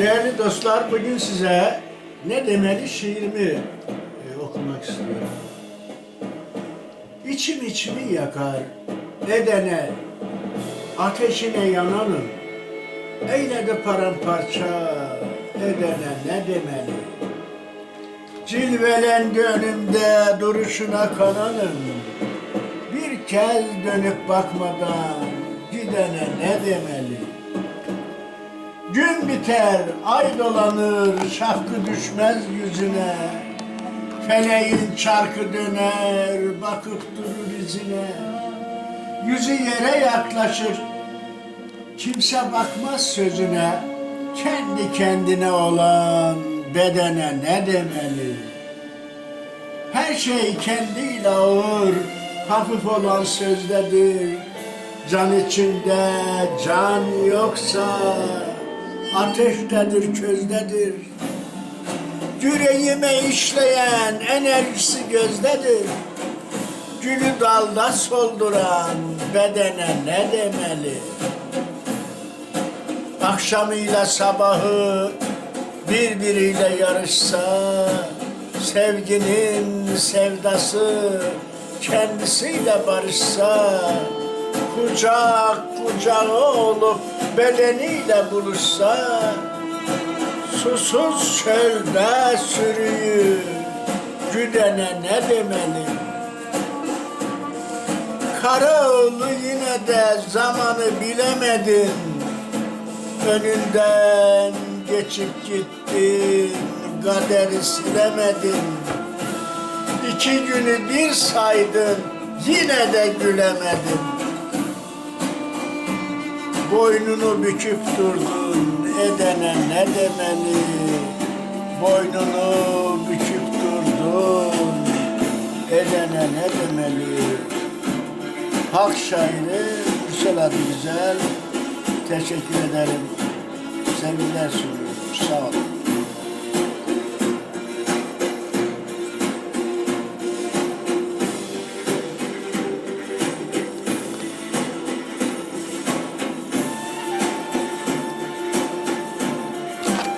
Değerli dostlar, bugün size ne demeli şiirimi e, okumak istiyorum. İçim içimi yakar, edene, ateşine yananım. Eyledi paramparça, edene ne demeli? Cilvelendi önümde duruşuna kananım. Bir kez dönüp bakmadan gidene ne demeli? Gün biter, ay dolanır, şapkı düşmez yüzüne. Feleğin çarkı döner, bakıp durur izine. Yüzü yere yaklaşır, kimse bakmaz sözüne. Kendi kendine olan bedene ne demeli? Her şey kendiyle ağır, hafif olan sözdedir. Can içinde can yoksa ateştedir, közdedir. Yüreğime işleyen enerjisi gözdedir. Gülü dalda solduran bedene ne demeli? Akşamıyla sabahı birbiriyle yarışsa, sevginin sevdası kendisiyle barışsa, kucak kucağı olup bedeniyle buluşsa, susuz çölde sürüyü güdene ne demeli? Karaoğlu yine de zamanı bilemedin. Önünden geçip gittin, kaderi silemedin. İki günü bir saydın, yine de gülemedin. Boynunu büküp durdun, edene ne demeli? Boynunu büküp durdun, edene ne demeli? Halk şairi Mürsel güzel. Teşekkür ederim. Sevgiler sunuyorum. Sağ olun.